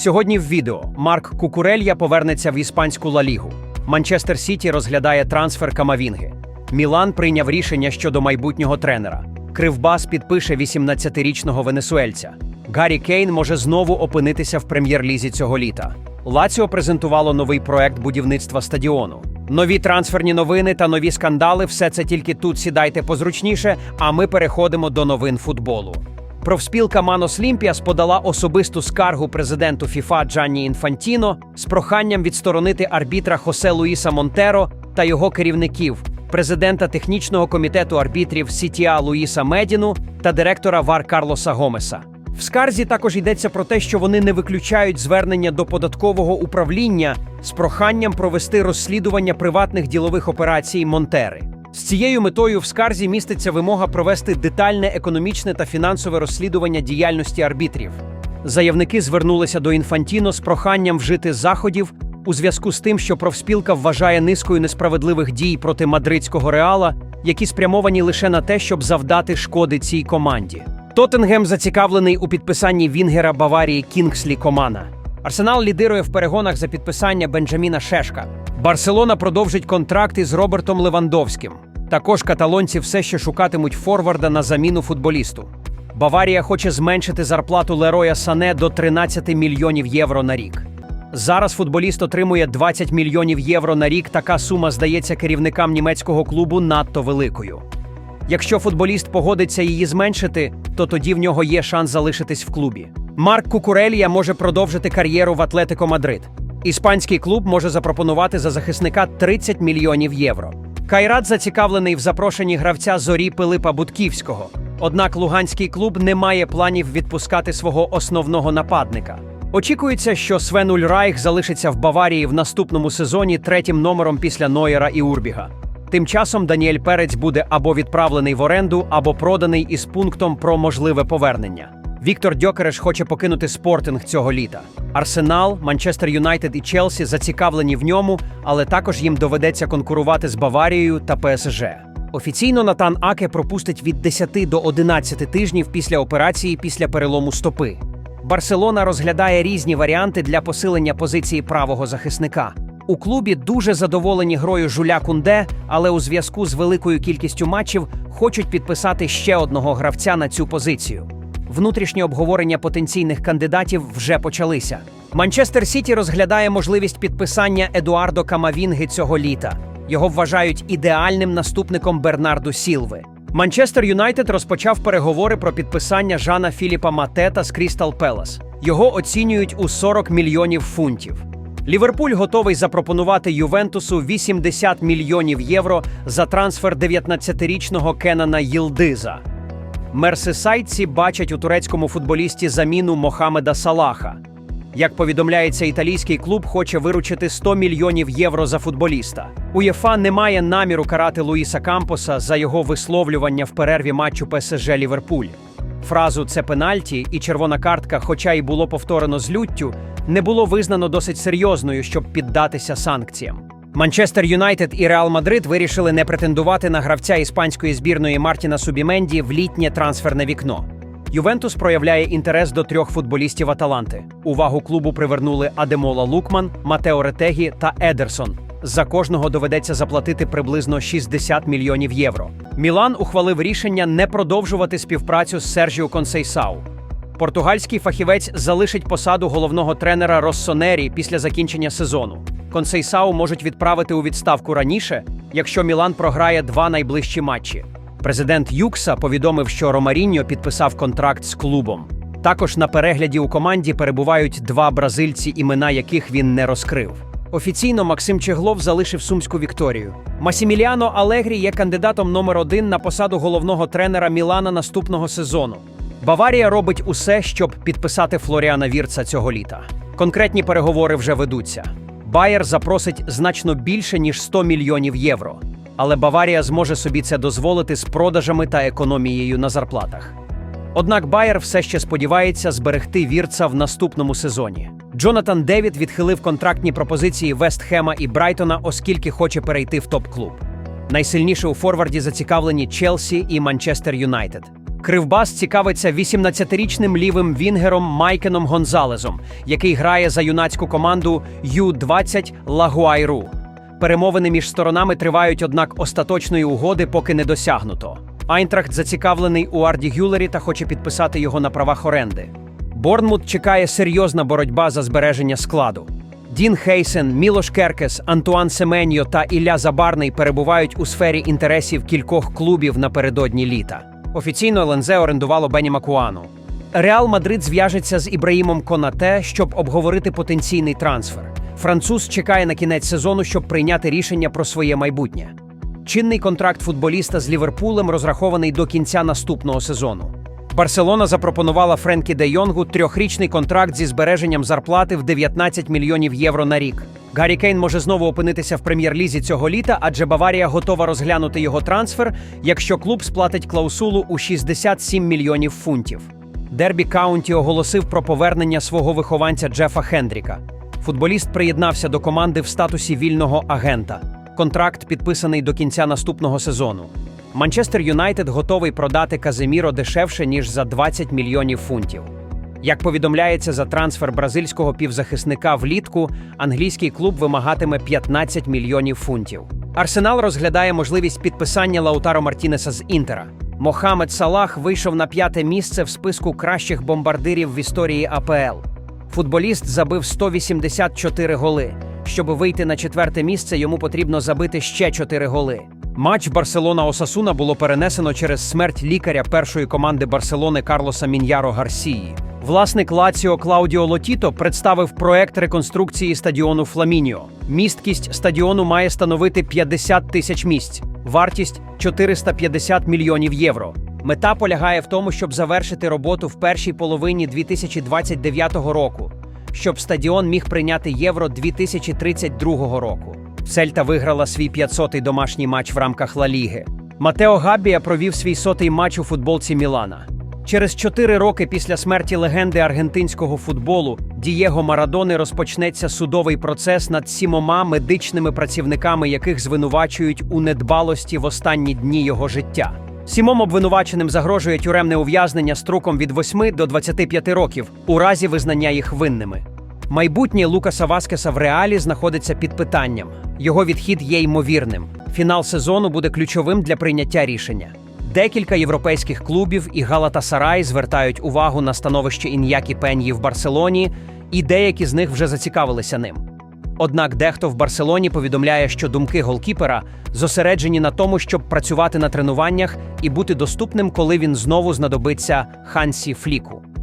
Сьогодні в відео Марк Кукурелья повернеться в іспанську Ла Лігу. Манчестер Сіті розглядає трансфер Камавінги. Мілан прийняв рішення щодо майбутнього тренера. Кривбас підпише 18-річного венесуельця. Гаррі Кейн може знову опинитися в прем'єр-лізі цього літа. Лаціо презентувало новий проект будівництва стадіону. Нові трансферні новини та нові скандали все це тільки тут сідайте позручніше, а ми переходимо до новин футболу. Профспілка Манос Лімпіас подала особисту скаргу президенту ФІФА Джанні Інфантіно з проханням відсторонити арбітра Хосе Луїса Монтеро та його керівників, президента технічного комітету арбітрів Сітіа Луїса Медіну та директора ВАР Карлоса Гомеса. В скарзі також йдеться про те, що вони не виключають звернення до податкового управління з проханням провести розслідування приватних ділових операцій Монтери. З цією метою в скарзі міститься вимога провести детальне економічне та фінансове розслідування діяльності арбітрів. Заявники звернулися до Інфантіно з проханням вжити заходів у зв'язку з тим, що профспілка вважає низкою несправедливих дій проти мадридського реала, які спрямовані лише на те, щоб завдати шкоди цій команді. Тоттенгем зацікавлений у підписанні Вінгера Баварії Кінгслі Комана. Арсенал лідирує в перегонах за підписання Бенджаміна Шешка. Барселона продовжить контракти з Робертом Левандовським. Також каталонці все ще шукатимуть форварда на заміну футболісту. Баварія хоче зменшити зарплату Лероя Сане до 13 мільйонів євро на рік. Зараз футболіст отримує 20 мільйонів євро на рік. Така сума здається керівникам німецького клубу надто великою. Якщо футболіст погодиться її зменшити, то тоді в нього є шанс залишитись в клубі. Марк Кукурелія може продовжити кар'єру в Атлетико Мадрид. Іспанський клуб може запропонувати за захисника 30 мільйонів євро. Кайрат зацікавлений в запрошенні гравця зорі Пилипа Будківського. Однак луганський клуб не має планів відпускати свого основного нападника. Очікується, що Свен Ульрайх залишиться в Баварії в наступному сезоні третім номером після Нойера і Урбіга. Тим часом Даніель Перець буде або відправлений в оренду, або проданий із пунктом про можливе повернення. Віктор Дьокереш хоче покинути спортинг цього літа. Арсенал, Манчестер Юнайтед і Челсі зацікавлені в ньому, але також їм доведеться конкурувати з Баварією та ПСЖ. Офіційно Натан Аке пропустить від 10 до 11 тижнів після операції після перелому стопи. Барселона розглядає різні варіанти для посилення позиції правого захисника. У клубі дуже задоволені грою Жуля Кунде, але у зв'язку з великою кількістю матчів хочуть підписати ще одного гравця на цю позицію. Внутрішнє обговорення потенційних кандидатів вже почалися. Манчестер Сіті розглядає можливість підписання Едуардо Камавінги цього літа. Його вважають ідеальним наступником Бернарду Сілви. Манчестер Юнайтед розпочав переговори про підписання Жана Філіпа Матета з Крістал Пелас. Його оцінюють у 40 мільйонів фунтів. Ліверпуль готовий запропонувати Ювентусу 80 мільйонів євро за трансфер 19-річного Кенана Їлдиза. Мерсисайдці бачать у турецькому футболісті заміну Мохамеда Салаха. Як повідомляється, італійський клуб хоче виручити 100 мільйонів євро за футболіста. УЄФА не має наміру карати Луїса Кампоса за його висловлювання в перерві матчу ПСЖ Ліверпуль. Фразу це пенальті і червона картка, хоча й було повторено з люттю, не було визнано досить серйозною, щоб піддатися санкціям. Манчестер Юнайтед і Реал Мадрид вирішили не претендувати на гравця іспанської збірної Мартіна Субіменді в літнє трансферне вікно. Ювентус проявляє інтерес до трьох футболістів Аталанти. Увагу клубу привернули Адемола Лукман, Матео Ретегі та Едерсон. За кожного доведеться заплатити приблизно 60 мільйонів євро. Мілан ухвалив рішення не продовжувати співпрацю з Сержіо Консейсау. Португальський фахівець залишить посаду головного тренера Россонері після закінчення сезону. Консейсау можуть відправити у відставку раніше, якщо Мілан програє два найближчі матчі. Президент Юкса повідомив, що Ромаріньо підписав контракт з клубом. Також на перегляді у команді перебувають два бразильці, імена яких він не розкрив. Офіційно Максим Чеглов залишив сумську Вікторію. Масіміліано Алегрі є кандидатом номер один на посаду головного тренера Мілана наступного сезону. Баварія робить усе, щоб підписати Флоріана Вірца цього літа. Конкретні переговори вже ведуться. Байер запросить значно більше ніж 100 мільйонів євро, але Баварія зможе собі це дозволити з продажами та економією на зарплатах. Однак Байер все ще сподівається зберегти вірца в наступному сезоні. Джонатан Девід відхилив контрактні пропозиції Вестхема і Брайтона, оскільки хоче перейти в топ-клуб. Найсильніше у форварді зацікавлені Челсі і Манчестер Юнайтед. Кривбас цікавиться 18-річним лівим вінгером Майкеном Гонзалезом, який грає за юнацьку команду Ю-20 Лагуайру. Перемовини між сторонами тривають, однак остаточної угоди поки не досягнуто. Айнтрахт зацікавлений у Арді Гюлері та хоче підписати його на правах оренди. Борнмут чекає серйозна боротьба за збереження складу. Дін Хейсен, Мілош Керкес, Антуан Семеньо та Ілля Забарний перебувають у сфері інтересів кількох клубів напередодні літа. Офіційно ЛНЗ орендувало Бені Макуану. Реал Мадрид зв'яжеться з Ібраїмом Конате, щоб обговорити потенційний трансфер. Француз чекає на кінець сезону, щоб прийняти рішення про своє майбутнє. Чинний контракт футболіста з Ліверпулем розрахований до кінця наступного сезону. Барселона запропонувала Френкі де Йонгу трьохрічний контракт зі збереженням зарплати в 19 мільйонів євро на рік. Гаррі Кейн може знову опинитися в прем'єр-лізі цього літа, адже Баварія готова розглянути його трансфер, якщо клуб сплатить клаусулу у 67 мільйонів фунтів. Дербі Каунті оголосив про повернення свого вихованця Джефа Хендріка. Футболіст приєднався до команди в статусі вільного агента. Контракт підписаний до кінця наступного сезону. Манчестер Юнайтед готовий продати Каземіро дешевше ніж за 20 мільйонів фунтів. Як повідомляється за трансфер бразильського півзахисника влітку, англійський клуб вимагатиме 15 мільйонів фунтів. Арсенал розглядає можливість підписання Лаутаро Мартінеса з Інтера. Мохамед Салах вийшов на п'яте місце в списку кращих бомбардирів в історії АПЛ. Футболіст забив 184 голи. Щоб вийти на четверте місце, йому потрібно забити ще 4 голи. Матч Барселона Осасуна було перенесено через смерть лікаря першої команди Барселони Карлоса Міньяро Гарсії. Власник Лаціо Клаудіо Лотіто представив проект реконструкції стадіону Фламініо. Місткість стадіону має становити 50 тисяч місць, вартість 450 мільйонів євро. Мета полягає в тому, щоб завершити роботу в першій половині 2029 року, щоб стадіон міг прийняти євро 2032 року. Сельта виграла свій 500-й домашній матч в рамках Ла Ліги. Матео Габбія провів свій сотий матч у футболці Мілана. Через чотири роки після смерті легенди аргентинського футболу Дієго Марадони розпочнеться судовий процес над сімома медичними працівниками, яких звинувачують у недбалості в останні дні його життя. Сімом обвинуваченим загрожує тюремне ув'язнення строком від 8 до 25 років у разі визнання їх винними. Майбутнє Лукаса Васкеса в реалі знаходиться під питанням. Його відхід є ймовірним. Фінал сезону буде ключовим для прийняття рішення. Декілька європейських клубів і Галатасарай звертають увагу на становище Ін'які Пеньї в Барселоні, і деякі з них вже зацікавилися ним. Однак дехто в Барселоні повідомляє, що думки голкіпера зосереджені на тому, щоб працювати на тренуваннях і бути доступним, коли він знову знадобиться Хансі Фліку.